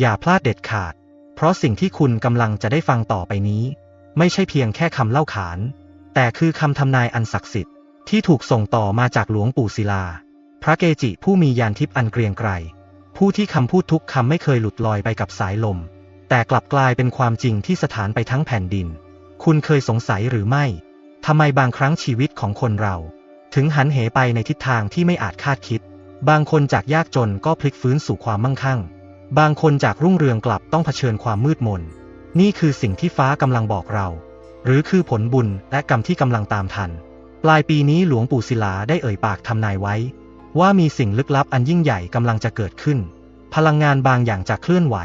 อย่าพลาดเด็ดขาด เพราะสิ่งที่คุณกำลังจะได้ฟังต่อไปนี้ ไม่ใช่เพียงแค่คำเล่าขาน แต่คือคำทำนายอันศักดิ์สิทธิ์ที่ถูกส่งต่อมาจากหลวงปู่ศิลา พระเกจิผู้มียานทิพย์อันเกรียงไกร ผู้ที่คำพูดทุกคำไม่เคยหลุดลอยไปกับสายลม แต่กลับกลายเป็นความจริงที่สถานไปทั้งแผ่นดิน คุณเคยสงสัยหรือไม่ ทำไมบางครั้งชีวิตของคนเรา ถึงหันเหไปในทิศทางที่ไม่อาจคาดคิด บางคนจากยากจนก็พลิกฟื้นสู่ความมั่งคั่ง บางคนจากรุ่งเรืองกลับต้องเผชิญความมืดมน นี่คือสิ่งที่ฟ้ากำลังบอกเรา หรือคือผลบุญและกรรมที่กำลังตามทัน ปลายปีนี้หลวงปู่ศิลาได้เอ่ยปากทำนายไว้ ว่ามีสิ่งลึกลับอันยิ่งใหญ่กำลังจะเกิดขึ้น พลังงานบางอย่างจะเคลื่อนไหว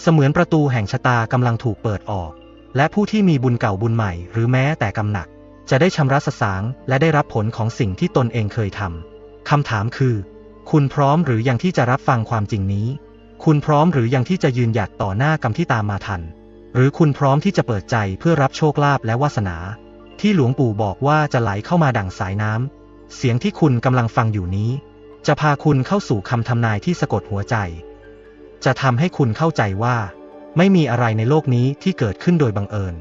เสมือนประตูแห่งชะตากำลังถูกเปิดออก และผู้ที่มีบุญเก่าบุญใหม่ หรือแม้แต่กำหนัก จะได้ชำระสสางและได้รับผลของสิ่งที่ตนเองเคยทำคำถามคือ คุณพร้อมหรือยังที่จะรับฟังความจริงนี้ คุณพร้อมหรือยังที่จะยืนหยัดต่อหน้ากรรมที่ตามมาทัน หรือคุณพร้อมที่จะเปิดใจเพื่อรับโชคลาภและวาสนา ที่หลวงปู่บอกว่าจะไหลเข้ามาดั่งสายน้ำ เสียงที่คุณกำลังฟังอยู่นี้ จะพาคุณเข้าสู่คำทำนายที่สะกดหัวใจ จะทำให้คุณเข้าใจว่า ไม่มีอะไรในโลกนี้ที่เกิดขึ้นโดยบังเอิญ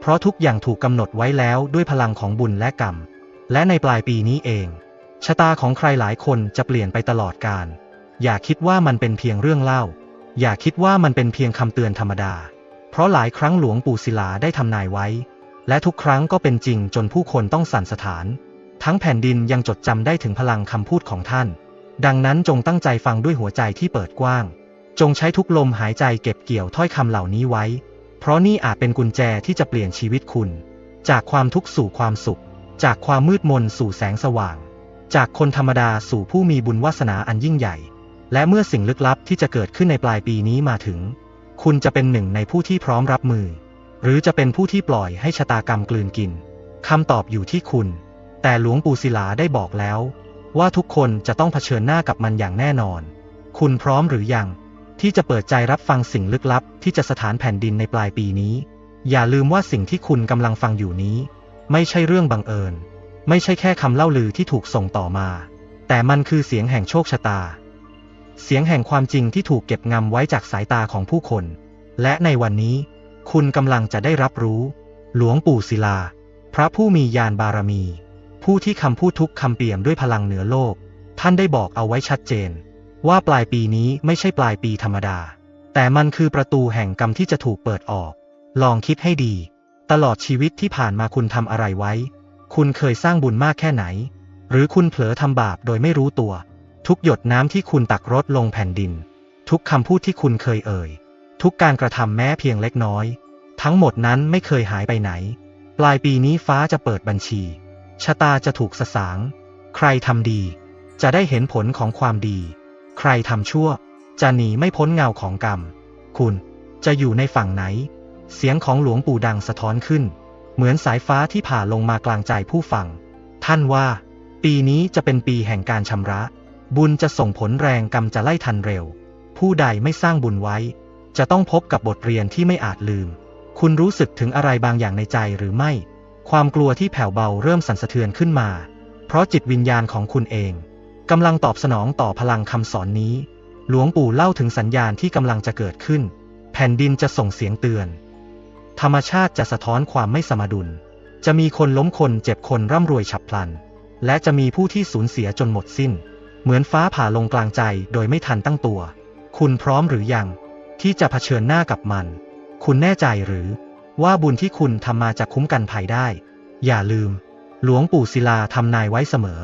เพราะทุกอย่างถูกกำหนดไว้แล้วด้วยพลังของบุญและกรรม และในปลายปีนี้เอง ชะตาของใครหลายคนจะเปลี่ยนไปตลอดกาล อย่าคิดว่ามันเป็นเพียงเรื่องเล่า อย่าคิดว่ามันเป็นเพียงคำเตือนธรรมดา เพราะหลายครั้งหลวงปู่ศิลาได้ทำนายไว้ และทุกครั้งก็เป็นจริงจนผู้คนต้องสั่นสถาน ทั้งแผ่นดินยังจดจำได้ถึงพลังคำพูดของท่าน ดังนั้นจงตั้งใจฟังด้วยหัวใจที่เปิดกว้าง จงใช้ทุกลมหายใจเก็บเกี่ยวถ้อยคำเหล่านี้ไว้ เพราะนี่อาจเป็นกุญแจที่จะเปลี่ยนชีวิตคุณ จากความทุกข์สู่ความสุข จากความมืดมนสู่แสงสว่าง จากคนธรรมดาสู่ผู้มีบุญวาสนาอันยิ่งใหญ่ และเมื่อสิ่งลึกลับที่จะเกิดขึ้นในปลายปีนี้มาถึง คุณจะเป็นหนึ่งในผู้ที่พร้อมรับมือ หรือจะเป็นผู้ที่ปล่อยให้ชะตากรรมกลืนกินคำตอบอยู่ที่คุณ แต่หลวงปู่ศิลาได้บอกแล้ว ว่าทุกคนจะต้องเผชิญหน้ากับมันอย่างแน่นอน คุณพร้อมหรือยัง ที่จะเปิดใจรับฟังสิ่งลึกลับ ที่จะสถานแผ่นดินในปลายปีนี้ อย่าลืมว่าสิ่งที่คุณกำลังฟังอยู่นี้ ไม่ใช่เรื่องบังเอิญ ไม่ใช่แค่คำเล่าลือที่ถูกส่งต่อมา แต่มันคือเสียงแห่งโชคชะตา เสียงแห่งความจริงที่ถูกเก็บงำไว้จากสายตาของผู้คน และในวันนี้ คุณกำลังจะได้รับรู้ หลวงปู่ศิลา พระผู้มียานบารมี ผู้ที่คำพูดทุกคำเปี่ยมด้วยพลังเหนือโลก ท่านได้บอกเอาไว้ชัดเจน ว่าปลายปีนี้ไม่ใช่ปลายปีธรรมดา แต่มันคือประตูแห่งกรรมที่จะถูกเปิดออก ลองคิดให้ดี ตลอดชีวิตที่ผ่านมาคุณทำอะไรไว้ คุณเคยสร้างบุญมากแค่ไหน หรือคุณเผลอทำบาปโดยไม่รู้ตัว ทุกหยดน้ำที่คุณตักรดลงแผ่นดิน ทุกคำพูดที่คุณเคยเอ่ย ทุกการกระทำแม้เพียงเล็กน้อย ทั้งหมดนั้นไม่เคยหายไปไหน ปลายปีนี้ฟ้าจะเปิดบัญชี ชะตาจะถูกสสาง ใครทำดี จะได้เห็นผลของความดี ใครทำชั่ว จะหนีไม่พ้นเงาของกรรม คุณจะอยู่ในฝั่งไหน เสียงของหลวงปู่ดังสะท้อนขึ้น เหมือนสายฟ้าที่ผ่าลงมากลางใจผู้ฟัง ท่านว่า ปีนี้จะเป็นปีแห่งการชำระ บุญจะส่งผลแรงกรรมจะไล่ทันเร็ว ผู้ใดไม่สร้างบุญไว้ จะต้องพบกับบทเรียนที่ไม่อาจลืม คุณรู้สึกถึงอะไรบางอย่างในใจหรือไม่ ความกลัวที่แผ่วเบาเริ่มสั่นสะเทือนขึ้นมา เพราะจิตวิญญาณของคุณเองกำลังตอบสนองต่อพลังคำสอนนี้ หลวงปู่เล่าถึงสัญญาณที่กำลังจะเกิดขึ้น แผ่นดินจะส่งเสียงเตือน ธรรมชาติจะสะท้อนความไม่สมดุล จะมีคนล้มคนเจ็บคนร่ำรวยฉับพลัน และจะมีผู้ที่สูญเสียจนหมดสิ้น เหมือนฟ้าผ่าลงกลางใจโดยไม่ทันตั้งตัว คุณพร้อมหรือยัง ที่จะเผชิญหน้ากับมัน คุณแน่ใจหรือ ว่าบุญที่คุณทำมาจะคุ้มกันภัยได้ อย่าลืม หลวงปู่ศิลาทำนายไว้เสมอ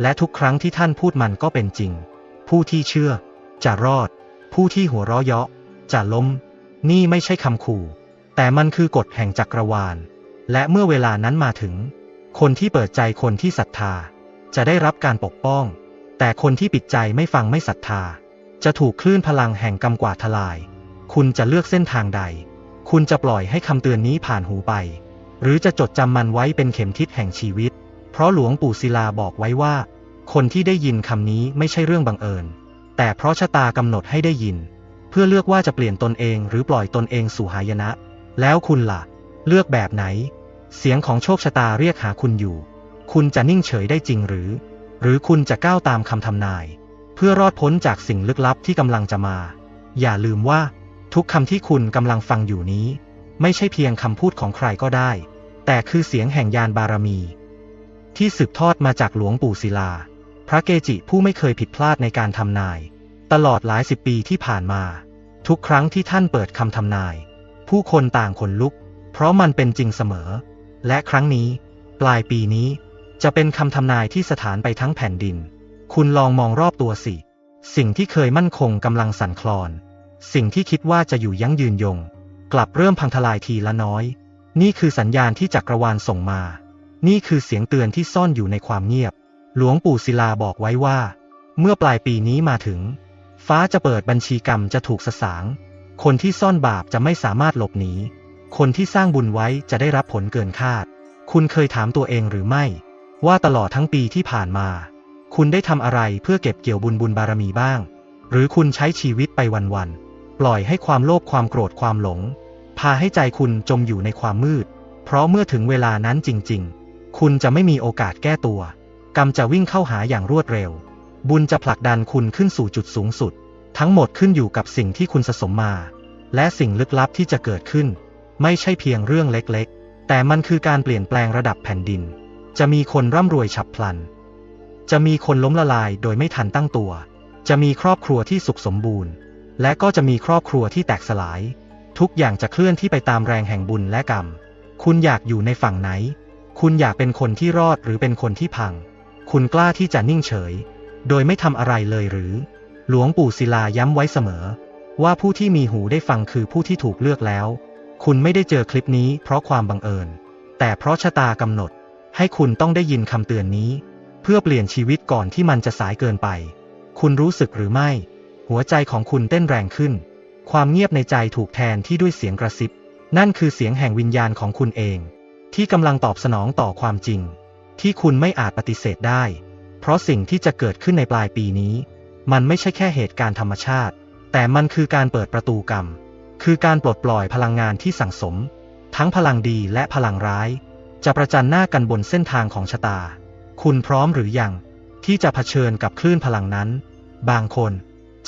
และทุกครั้งที่ท่านพูดมันก็เป็นจริง ผู้ที่เชื่อ จะรอด ผู้ที่หัวเราะเยาะ จะล้ม นี่ไม่ใช่คำขู่ แต่มันคือกฎแห่งจักรวาล และเมื่อเวลานั้นมาถึง คนที่เปิดใจคนที่ศรัทธา จะได้รับการปกป้อง แต่คนที่ปิดใจไม่ฟังไม่ศรัทธา จะถูกคลื่นพลังแห่งกำกวาดทลาย คุณจะเลือกเส้นทางใด คุณจะปล่อยให้คำเตือนนี้ผ่านหูไป หรือจะจดจำมันไว้เป็นเข็มทิศแห่งชีวิต เพราะหลวงปู่ศิลาบอกไว้ว่า คนที่ได้ยินคำนี้ไม่ใช่เรื่องบังเอิญ แต่เพราะชะตากำหนดให้ได้ยิน เพื่อเลือกว่าจะเปลี่ยนตนเองหรือปล่อยตนเองสู่หายนะ แล้วคุณล่ะ เลือกแบบไหน เสียงของโชคชะตาเรียกหาคุณอยู่ คุณจะนิ่งเฉยได้จริงหรือ หรือคุณจะก้าวตามคำทำนาย เพื่อรอดพ้นจากสิ่งลึกลับที่กำลังจะมา อย่าลืมว่า ทุกคำที่คุณกำลังฟังอยู่นี้ ไม่ใช่เพียงคำพูดของใครก็ได้ แต่คือเสียงแห่งยานบารมี ที่สืบทอดมาจากหลวงปู่ศิลา พระเกจิผู้ไม่เคยผิดพลาดในการทำนาย ตลอดหลายสิบปีที่ผ่านมา ทุกครั้งที่ท่านเปิดคำทำนาย ผู้คนต่างขนลุก เพราะมันเป็นจริงเสมอ และครั้งนี้ ปลายปีนี้ จะเป็นคำทำนายที่สถานไปทั้งแผ่นดิน คุณลองมองรอบตัวสิ สิ่งที่เคยมั่นคงกำลังสั่นคลอน สิ่งที่คิดว่าจะอยู่ยั่งยืนยง กลับเริ่มพังทลายทีละน้อย นี่คือสัญญาณที่จักรวาลส่งมา นี่คือเสียงเตือนที่ซ่อนอยู่ในความเงียบ หลวงปู่ศิลาบอกไว้ว่า เมื่อปลายปีนี้มาถึง ฟ้าจะเปิดบัญชีกรรมจะถูกสสาง คนที่ซ่อนบาปจะไม่สามารถหลบหนี คนที่สร้างบุญไว้จะได้รับผลเกินคาด คุณเคยถามตัวเองหรือไม่ ว่าตลอดทั้งปีที่ผ่านมา คุณได้ทำอะไรเพื่อเก็บเกี่ยวบุญบุญบารมีบ้าง หรือคุณใช้ชีวิตไปวันๆ ปล่อยให้ความโลภความโกรธความหลง พาให้ใจคุณจมอยู่ในความมืด เพราะเมื่อถึงเวลานั้นจริงๆ คุณจะไม่มีโอกาสแก้ตัว กรรมจะวิ่งเข้าหาอย่างรวดเร็ว บุญจะผลักดันคุณขึ้นสู่จุดสูงสุด ทั้งหมดขึ้นอยู่กับสิ่งที่คุณสะสมมา และสิ่งลึกลับที่จะเกิดขึ้น ไม่ใช่เพียงเรื่องเล็กๆ แต่มันคือการเปลี่ยนแปลงระดับแผ่นดิน จะมีคนร่ำรวยฉับพลัน จะมีคนล้มละลายโดยไม่ทันตั้งตัว จะมีครอบครัวที่สุขสมบูรณ์ และก็จะมีครอบครัวที่แตกสลาย ทุกอย่างจะเคลื่อนที่ไปตามแรงแห่งบุญและกรรม คุณอยากอยู่ในฝั่งไหน คุณอยากเป็นคนที่รอดหรือเป็นคนที่พัง คุณกล้าที่จะนิ่งเฉย โดยไม่ทำอะไรเลยหรือ หลวงปู่ศิลาย้ำไว้เสมอ ว่าผู้ที่มีหูได้ฟังคือผู้ที่ถูกเลือกแล้ว คุณไม่ได้เจอคลิปนี้เพราะความบังเอิญ แต่เพราะชะตากำหนด ให้คุณต้องได้ยินคำเตือนนี้ เพื่อเปลี่ยนชีวิตก่อนที่มันจะสายเกินไป คุณรู้สึกหรือไม่ หัวใจของคุณเต้นแรงขึ้น ความเงียบในใจถูกแทนที่ด้วยเสียงกระซิบ นั่นคือเสียงแห่งวิญญาณของคุณเอง ที่กำลังตอบสนองต่อความจริง ที่คุณไม่อาจปฏิเสธได้ เพราะสิ่งที่จะเกิดขึ้นในปลายปีนี้ มันไม่ใช่แค่เหตุการณ์ธรรมชาติ แต่มันคือการเปิดประตูกรรม คือการปลดปล่อยพลังงานที่สั่งสม ทั้งพลังดีและพลังร้าย จะประจันหน้ากันบนเส้นทางของชะตา คุณพร้อมหรือยัง ที่จะเผชิญกับคลื่นพลังนั้น บางคน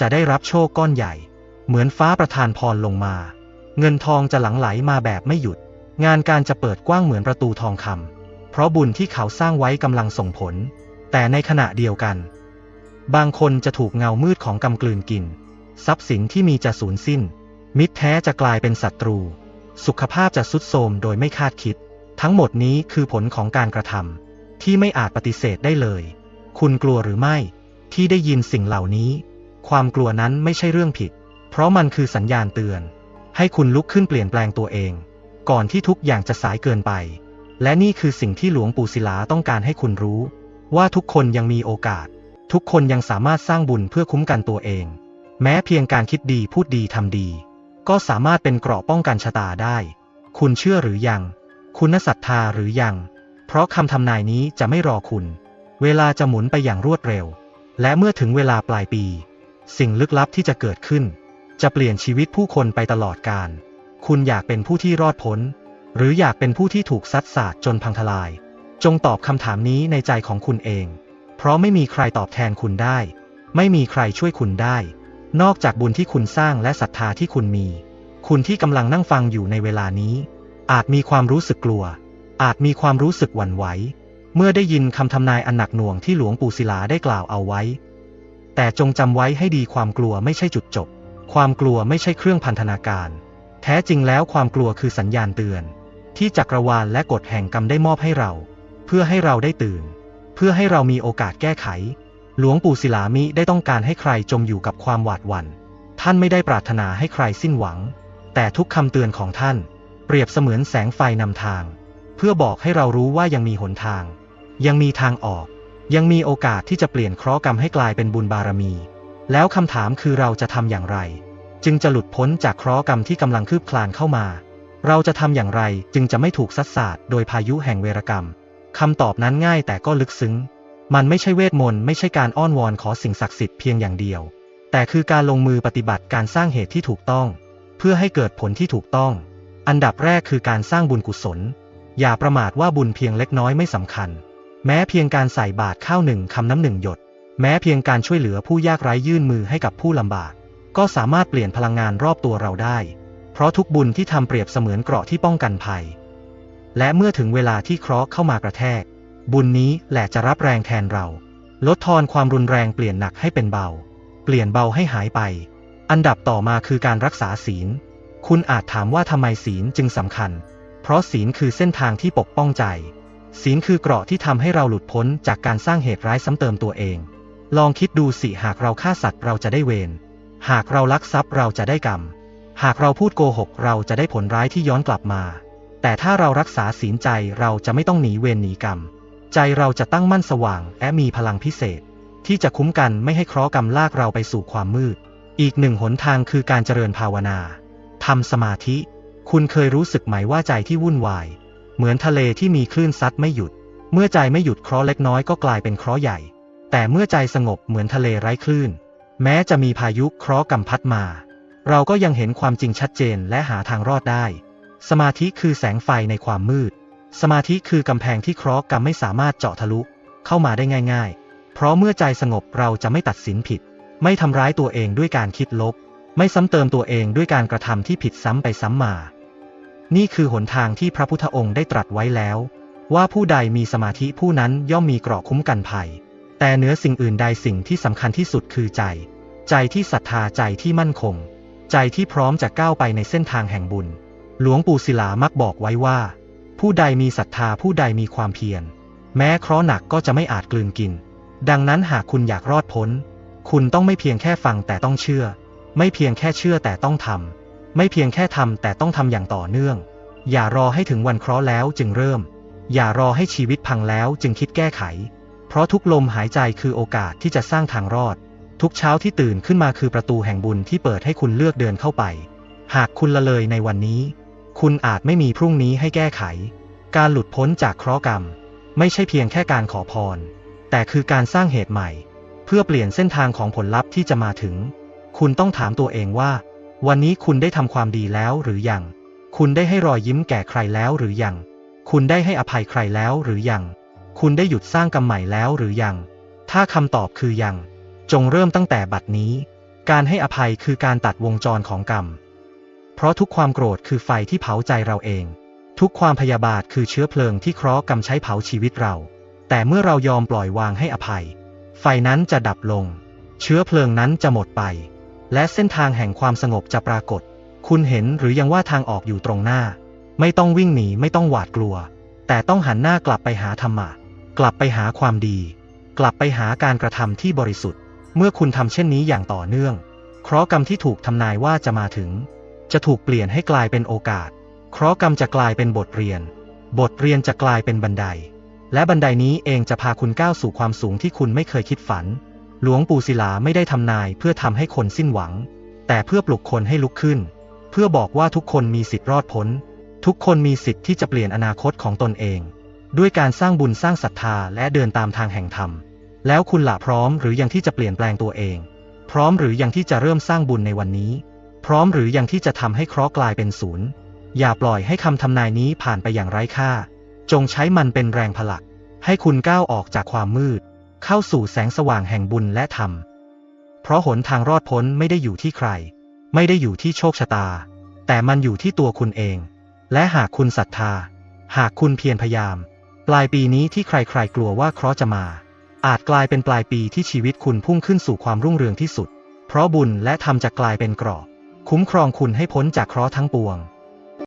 จะได้รับโชคก้อนใหญ่ เหมือนฟ้าประทานพรลงมา เงินทองจะหลั่งไหลมาแบบไม่หยุด งานการจะเปิดกว้างเหมือนประตูทองคำเพราะบุญที่เขาสร้างไว้กำลังส่งผล แต่ในขณะเดียวกัน บางคนจะถูกเงามืดของกำกลืนกิน ทรัพย์สินที่มีจะสูญสิ้น มิตรแท้จะกลายเป็นศัตรู สุขภาพจะสุดโทรมโดยไม่คาดคิด ทั้งหมดนี้คือผลของการกระทำที่ไม่อาจปฏิเสธได้เลย คุณกลัวหรือไม่ที่ได้ยินสิ่งเหล่านี้ ความกลัวนั้นไม่ใช่เรื่องผิด เพราะมันคือสัญญาณเตือน ให้คุณลุกขึ้นเปลี่ยนแปลงตัวเอง ก่อนที่ทุกอย่างจะสายเกินไป และนี่คือสิ่งที่หลวงปู่ศิลาต้องการให้คุณรู้ ว่าทุกคนยังมีโอกาส ทุกคนยังสามารถสร้างบุญเพื่อคุ้มกันตัวเอง แม้เพียงการคิดดีพูดดีทำดี ก็สามารถเป็นเกราะป้องกันชะตาได้ คุณเชื่อหรือยัง คุณศรัทธาหรือยัง เพราะคำทำนายนี้จะไม่รอคุณ เวลาจะหมุนไปอย่างรวดเร็ว และเมื่อถึงเวลาปลายปี สิ่งลึกลับที่จะเกิดขึ้น จะเปลี่ยนชีวิตผู้คนไปตลอดกาลคุณอยากเป็นผู้ที่รอดพ้น หรืออยากเป็นผู้ที่ถูกซัดสาดจนพังทลาย จงตอบคำถามนี้ในใจของคุณเอง เพราะไม่มีใครตอบแทนคุณได้ ไม่มีใครช่วยคุณได้ นอกจากบุญที่คุณสร้างและศรัทธาที่คุณมี คุณที่กำลังนั่งฟังอยู่ในเวลานี้ อาจมีความรู้สึกกลัว อาจมีความรู้สึกหวั่นไหว เมื่อได้ยินคำทำนายอันหนักหน่วงที่หลวงปู่ศิลาได้กล่าวเอาไว้ แต่จงจำไว้ให้ดีความกลัวไม่ใช่จุดจบ ความกลัวไม่ใช่เครื่องพันธนาการ แท้จริงแล้วความกลัวคือสัญญาณเตือน ที่จักรวาลและกฎแห่งกรรมได้มอบให้เรา เพื่อให้เราได้ตื่น เพื่อให้เรามีโอกาสแก้ไข หลวงปู่ศิลามิได้ต้องการให้ใครจมอยู่กับความหวาดหวัน่น ท่านไม่ได้ปรารถนาให้ใครสิ้นหวัง แต่ทุกคำเตือนของท่าน เปรียบเสมือนแสงไฟนำทาง เพื่อบอกให้เรารู้ว่ายังมีหนทาง ยังมีทางออก ยังมีโอกาสที่จะเปลี่ยนเคราะห์กรรมให้กลายเป็นบุญบารมี แล้วคำถามคือเราจะทำอย่างไร จึงจะหลุดพ้นจากเคราะห์กรรมที่กำลังคืบคลานเข้ามา เราจะทำอย่างไรจึงจะไม่ถูกซัดสาดโดยพายุแห่งเวรกรรมคำตอบนั้นง่ายแต่ก็ลึกซึ้ง มันไม่ใช่เวทมนต์ไม่ใช่การอ้อนวอนขอสิ่งศักดิ์สิทธิ์เพียงอย่างเดียว แต่คือการลงมือปฏิบัติการสร้างเหตุที่ถูกต้อง เพื่อให้เกิดผลที่ถูกต้อง อันดับแรกคือการสร้างบุญกุศล อย่าประมาทว่าบุญเพียงเล็กน้อยไม่สำคัญ แม้เพียงการใส่บาตรข้าวหนึ่งคำน้ำหนึ่งหยด แม้เพียงการช่วยเหลือผู้ยากไร้ยื่นมือให้กับผู้ลำบาก ก็สามารถเปลี่ยนพลังงานรอบตัวเราได้ เพราะทุกบุญที่ทำเปรียบเสมือนเกราะที่ป้องกันภัย และเมื่อถึงเวลาที่เคราะห์เข้ามากระแทก บุญนี้แหละจะรับแรงแทนเรา ลดทอนความรุนแรงเปลี่ยนหนักให้เป็นเบา เปลี่ยนเบาให้หายไป อันดับต่อมาคือการรักษาศีล คุณอาจถามว่าทำไมศีลจึงสำคัญ เพราะศีลคือเส้นทางที่ปกป้องใจ ศีลคือเกราะที่ทำให้เราหลุดพ้นจากการสร้างเหตุร้ายซ้ำเติมตัวเอง ลองคิดดูสิหากเราฆ่าสัตว์เราจะได้เวร หากเราลักทรัพย์เราจะได้กรรม หากเราพูดโกหกเราจะได้ผลร้ายที่ย้อนกลับมา แต่ถ้าเรารักษาศีลใจเราจะไม่ต้องหนีเวรหนีกรรม ใจเราจะตั้งมั่นสว่างและมีพลังพิเศษ ที่จะคุ้มกันไม่ให้เคราะห์กรรมลากเราไปสู่ความมืด อีกหนึ่งหนทางคือการเจริญภาวนา ทำสมาธิ คุณเคยรู้สึกไหมว่าใจที่วุ่นวาย เหมือนทะเลที่มีคลื่นซัดไม่หยุด เมื่อใจไม่หยุดเคราะห์เล็กน้อยก็กลายเป็นเคราะห์ใหญ่ แต่เมื่อใจสงบเหมือนทะเลไร้คลื่น แม้จะมีพายุเคราะห์กำพัดมา เราก็ยังเห็นความจริงชัดเจนและหาทางรอดได้ สมาธิคือแสงไฟในความมืด สมาธิคือกำแพงที่เคราะห์กรรมไม่สามารถเจาะทะลุเข้ามาได้ง่าย ๆ เพราะเมื่อใจสงบเราจะไม่ตัดสินผิด ไม่ทำร้ายตัวเองด้วยการคิดลบ ไม่ซ้ำเติมตัวเองด้วยการกระทำที่ผิดซ้ำไปซ้ำมา นี่คือหนทางที่พระพุทธองค์ได้ตรัสไว้แล้ว ว่าผู้ใดมีสมาธิผู้นั้นย่อมมีเกราะคุ้มกันภัย แต่เหนือสิ่งอื่นใดสิ่งที่สำคัญที่สุดคือใจ ใจที่ศรัทธาใจที่มั่นคง ใจที่พร้อมจะก้าวไปในเส้นทางแห่งบุญ หลวงปู่ศิลามักบอกไว้ว่า ผู้ใดมีศรัทธาผู้ใดมีความเพียร แม้เคราะห์หนักก็จะไม่อาจกลืนกิน ดังนั้นหากคุณอยากรอดพ้น คุณต้องไม่เพียงแค่ฟังแต่ต้องเชื่อ ไม่เพียงแค่เชื่อแต่ต้องทำ ไม่เพียงแค่ทำแต่ต้องทำอย่างต่อเนื่อง อย่ารอให้ถึงวันเคราะห์แล้วจึงเริ่ม อย่ารอให้ชีวิตพังแล้วจึงคิดแก้ไข เพราะทุกลมหายใจคือโอกาสที่จะสร้างทางรอด ทุกเช้าที่ตื่นขึ้นมาคือประตูแห่งบุญที่เปิดให้คุณเลือกเดินเข้าไป หากคุณละเลยในวันนี้ คุณอาจไม่มีพรุ่งนี้ให้แก้ไข การหลุดพ้นจากเคราะห์กรรม ไม่ใช่เพียงแค่การขอพร แต่คือการสร้างเหตุใหม่ เพื่อเปลี่ยนเส้นทางของผลลัพธ์ที่จะมาถึง คุณต้องถามตัวเองว่า วันนี้คุณได้ทำความดีแล้วหรือยัง คุณได้ให้รอยยิ้มแก่ใครแล้วหรือยัง คุณได้ให้อภัยใครแล้วหรือยัง คุณได้หยุดสร้างกรรมใหม่แล้วหรือยัง ถ้าคำตอบคือยัง จงเริ่มตั้งแต่บัดนี้ การให้อภัยคือการตัดวงจรของกรรม เพราะทุกความโกรธคือไฟที่เผาใจเราเอง ทุกความพยาบาทคือเชื้อเพลิงที่เคราะห์กรรมใช้เผาชีวิตเรา แต่เมื่อเรายอมปล่อยวางให้อภัย ไฟนั้นจะดับลง เชื้อเพลิงนั้นจะหมดไป และเส้นทางแห่งความสงบจะปรากฏ คุณเห็นหรือยังว่าทางออกอยู่ตรงหน้า ไม่ต้องวิ่งหนีไม่ต้องหวาดกลัว แต่ต้องหันหน้ากลับไปหาธรรมะ กลับไปหาความดี กลับไปหาการกระทำที่บริสุทธิ์ เมื่อคุณทำเช่นนี้อย่างต่อเนื่อง เคราะห์กรรมที่ถูกทำนายว่าจะมาถึง จะถูกเปลี่ยนให้กลายเป็นโอกาส เคราะห์กรรมจะกลายเป็นบทเรียน บทเรียนจะกลายเป็นบันได และบันไดนี้เองจะพาคุณก้าวสู่ความสูงที่คุณไม่เคยคิดฝัน หลวงปู่ศิลาไม่ได้ทำนายเพื่อทำให้คนสิ้นหวัง แต่เพื่อปลุกคนให้ลุกขึ้น เพื่อบอกว่าทุกคนมีสิทธิ์รอดพ้น ทุกคนมีสิทธิ์ที่จะเปลี่ยนอนาคตของตนเอง ด้วยการสร้างบุญสร้างศรัทธาและเดินตามทางแห่งธรรม แล้วคุณละพร้อมหรือยังที่จะเปลี่ยนแปลงตัวเอง พร้อมหรือยังที่จะเริ่มสร้างบุญในวันนี้ พร้อมหรือยังที่จะทำให้เคราะห์กลายเป็นศูนย์ อย่าปล่อยให้คำทำนายนี้ผ่านไปอย่างไร้ค่า จงใช้มันเป็นแรงผลัก ให้คุณก้าวออกจากความมืด เข้าสู่แสงสว่างแห่งบุญและธรรม เพราะหนทางรอดพ้นไม่ได้อยู่ที่ใคร ไม่ได้อยู่ที่โชคชะตา แต่มันอยู่ที่ตัวคุณเอง และหากคุณศรัทธา หากคุณเพียรพยายาม ปลายปีนี้ที่ใครๆกลัวว่าเคราะห์จะมา อาจกลายเป็นปลายปีที่ชีวิตคุณพุ่งขึ้นสู่ความรุ่งเรืองที่สุด เพราะบุญและธรรมจะกลายเป็นเกราะคุ้มครองคุณให้พ้นจากเคราะห์ทั้งปวง